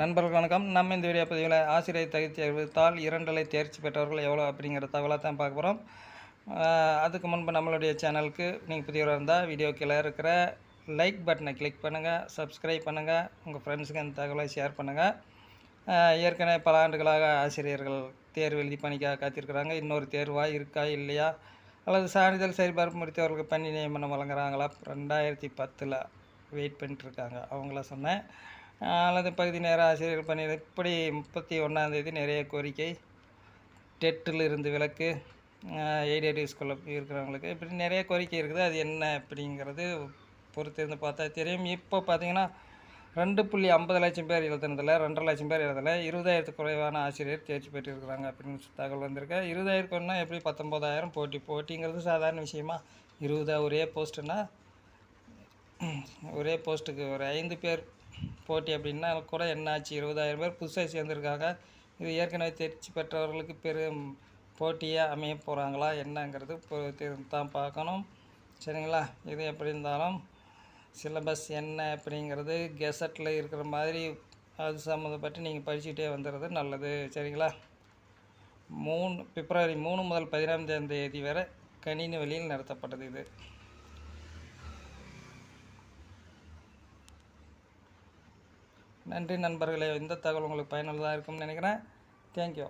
நண்பர்கள் வணக்கம். நம்ம இந்த வீடியோ பதிவில் ஆசிரியர் தகுதி தேர்வுத்தால் இரண்டலை தேர்ச்சி பெற்றவர்கள் எவ்வளோ அப்படிங்கிற தகவலை தான் பார்க்க போகிறோம் அதுக்கு முன்பு நம்மளுடைய சேனலுக்கு நீங்கள் புதியவராக இருந்தால் வீடியோ கீழே இருக்கிற லைக் பட்டனை கிளிக் பண்ணுங்கள் சப்ஸ்கிரைப் பண்ணுங்கள் உங்கள் ஃப்ரெண்ட்ஸுக்கு அந்த தகவலை ஷேர் பண்ணுங்கள் ஏற்கனவே பல ஆண்டுகளாக ஆசிரியர்கள் தேர்வு எழுதி பணிக்காக காத்திருக்கிறாங்க. இன்னொரு தேர்வாக இருக்கா இல்லையா? அல்லது சான்றிதழ் சரிபார்ப்பு முடித்தவர்களுக்கு பணி நியமனம் வழங்குறாங்களா? ரெண்டாயிரத்தி பத்தில் வெயிட் பண்ணிட்டுருக்காங்க அவங்கள சொன்னேன். அல்லது பகுதி நேர ஆசிரியர் பணி இப்படி முப்பத்தி ஒன்றாந்தேதி நிறைய கோரிக்கை. டெட்டில் இருந்து விலக்கு எய்டட் ஸ்கூலில் இருக்கிறவங்களுக்கு இப்படி நிறைய கோரிக்கை இருக்குது. அது என்ன அப்படிங்கிறது பொறுத்து இருந்து பார்த்தா தெரியும். இப்போ பார்த்தீங்கன்னா ரெண்டு புள்ளி ஐம்பது லட்சம் பேர் எழுதுனதில் ரெண்டரை லட்சம் பேர் எழுதலை இருபதாயிரத்துக்கு குறைவான ஆசிரியர் தேர்ச்சி பெற்றிருக்கிறாங்க அப்படின்னு தகவல் வந்திருக்கு. இருபதாயிரத்துக்குன்னா எப்படி பத்தொம்போதாயிரம் போட்டி போட்டிங்கிறது சாதாரண விஷயமா? இருபதா ஒரே போஸ்ட்டுன்னா ஒரே போஸ்ட்டுக்கு ஒரு ஐந்து பேர் போட்டி அப்படின்னா கூட என்னாச்சு? இருபதாயிரம் பேர் புதுசாக சேர்ந்துருக்காங்க. இது ஏற்கனவே தேர்ச்சி பெற்றவர்களுக்கு பெரும் போட்டியாக அமைய போகிறாங்களா என்னங்கிறது தான் பார்க்கணும். சரிங்களா? இது எப்படி இருந்தாலும் சிலபஸ் என்ன அப்படிங்கிறது கெசட்டில் இருக்கிற மாதிரி அது சம்மந்தப்பட்டு நீங்கள் படிச்சுக்கிட்டே வந்துடுறது நல்லது. சரிங்களா? மூணு பிப்ரவரி மூணு முதல் பதினாறாம் தேதி வரை கணினி வழியில் நடத்தப்பட்டது இது. நன்றி நண்பர்களே. இந்த தகவல் உங்களுக்கு பயனுள்ளதாக இருக்கும்னு நினைக்கிறேன். தேங்க்யூ